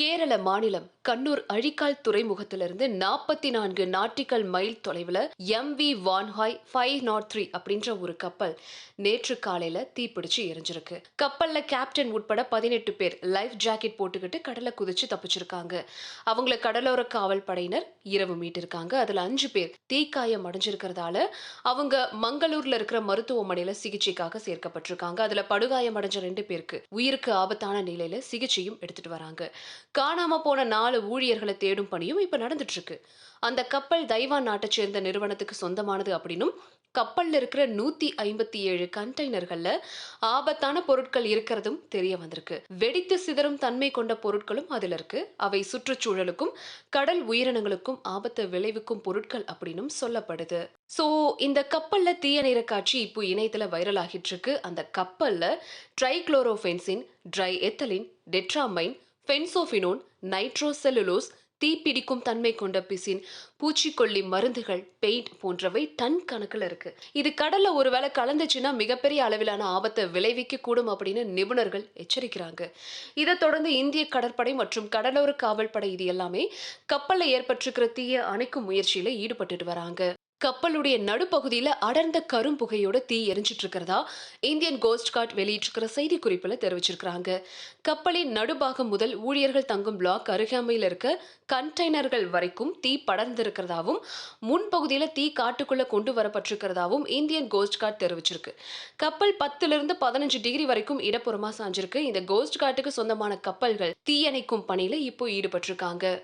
கேரள மாநிலம் கண்ணூர் அழிக்கால் துறைமுகத்திலிருந்து நாற்பத்தி நான்கு நாட்டிக்கல் மைல் தொலைவில் M V Wan Hai five naught three அப்படின்ற ஒரு கப்பல் நேற்று காலையில தீப்பிடிச்சு எரிஞ்சிருக்கு. கப்பல்ல கேப்டன் உட்பட பதினெட்டு பேர் லைஃப் ஜாக்கெட் போட்டுக்கிட்டு கடலை குதிச்சு தப்பிச்சிருக்காங்க. அவங்கள கடலோர காவல் படையினர் இரவு மீட்டிருக்காங்க. அதுல அஞ்சு பேர் தீக்காயம் அடைஞ்சிருக்கிறதால அவங்க மங்களூர்ல இருக்கிற மருத்துவமனையில சிகிச்சைக்காக சேர்க்கப்பட்டிருக்காங்க. அதுல படுகாயம் அடைஞ்ச ரெண்டு பேருக்கு உயிருக்கு ஆபத்தான நிலையில சிகிச்சையும் எடுத்துட்டு வராங்க. காணாம போன நாலு ஊழியர்களை தேடும் பணியும் இப்ப நடந்துட்டு இருக்கு அந்த கப்பல் தைவான் நாட்டை சேர்ந்த நிறுவனத்துக்கு சொந்தமானது அப்படின்னும் கப்பல்ல இருக்கிற நூத்தி ஐம்பத்தி ஏழு கண்டெய்னர்கள்ல ஆபத்தான பொருட்கள் இருக்கிறதும் தெரிய வந்திருக்கு. வெடித்து சிதறும் தன்மை கொண்ட பொருட்களும் அதுல இருக்கு. அவை சுற்றுச்சூழலுக்கும் கடல் உயிரினங்களுக்கும் ஆபத்தை விளைவிக்கும் பொருட்கள் அப்படின்னும் சொல்லப்படுது. சோ இந்த கப்பல்ல தீயணைற காட்சி இப்போ இணையத்துல வைரல் ஆகிட்டு இருக்கு. அந்த கப்பல்ல ட்ரைக்ளோரோஃபென்சின் ட்ரை எத்தலின் டெட்ராமைன் பென்சோஃபினோன் நைட்ரோசெல்லுலோஸ் தீப்பிடிக்கும் தன்மை கொண்ட பிசின் பூச்சிக்கொல்லி மருந்துகள் பெயிண்ட் போன்றவை டன் கணக்கில் இருக்கு. இது கடல்ல ஒருவேளை கலந்துச்சுன்னா மிகப்பெரிய அளவிலான ஆபத்தை விளைவிக்க கூடும் அப்படின்னு நிபுணர்கள் எச்சரிக்கிறாங்க. இதை தொடர்ந்து இந்திய கடற்படை மற்றும் கடலோர காவல் படை இது எல்லாமே கப்பலில் ஏற்பட்டிருக்கிற தீயை அணைக்கும் முயற்சியில ஈடுபட்டுட்டு வராங்க. கப்பலுடைய நடுப்பகுதியில அடர்ந்த கரும்புகையோட தீ எரிஞ்சிட்டு இருக்கிறதா இந்தியன் கோஸ்ட் கார்ட் வெளியிட்டிருக்கிற செய்தி குறிப்புல தெரிவிச்சிருக்கிறாங்க. கப்பலின் நடுபாகம் முதல் ஊழியர்கள் தங்கும் பிளாக் அருகாமையில் இருக்க கண்டெய்னர்கள் வரைக்கும் தீ படர்ந்திருக்கிறதாவும் முன்பகுதியில தீ காட்டுக்குள்ள கொண்டு வரப்பட்டிருக்கிறதாவும் இந்தியன் கோஸ்ட் கார்ட் தெரிவிச்சிருக்கு. கப்பல் பத்துல இருந்து பதினஞ்சு டிகிரி வரைக்கும் இடப்புறமா சாஞ்சிருக்கு. இந்த கோஸ்ட் கார்டுக்கு சொந்தமான கப்பல்கள் தீயணைக்கும் பணியில இப்போ ஈடுபட்டிருக்காங்க.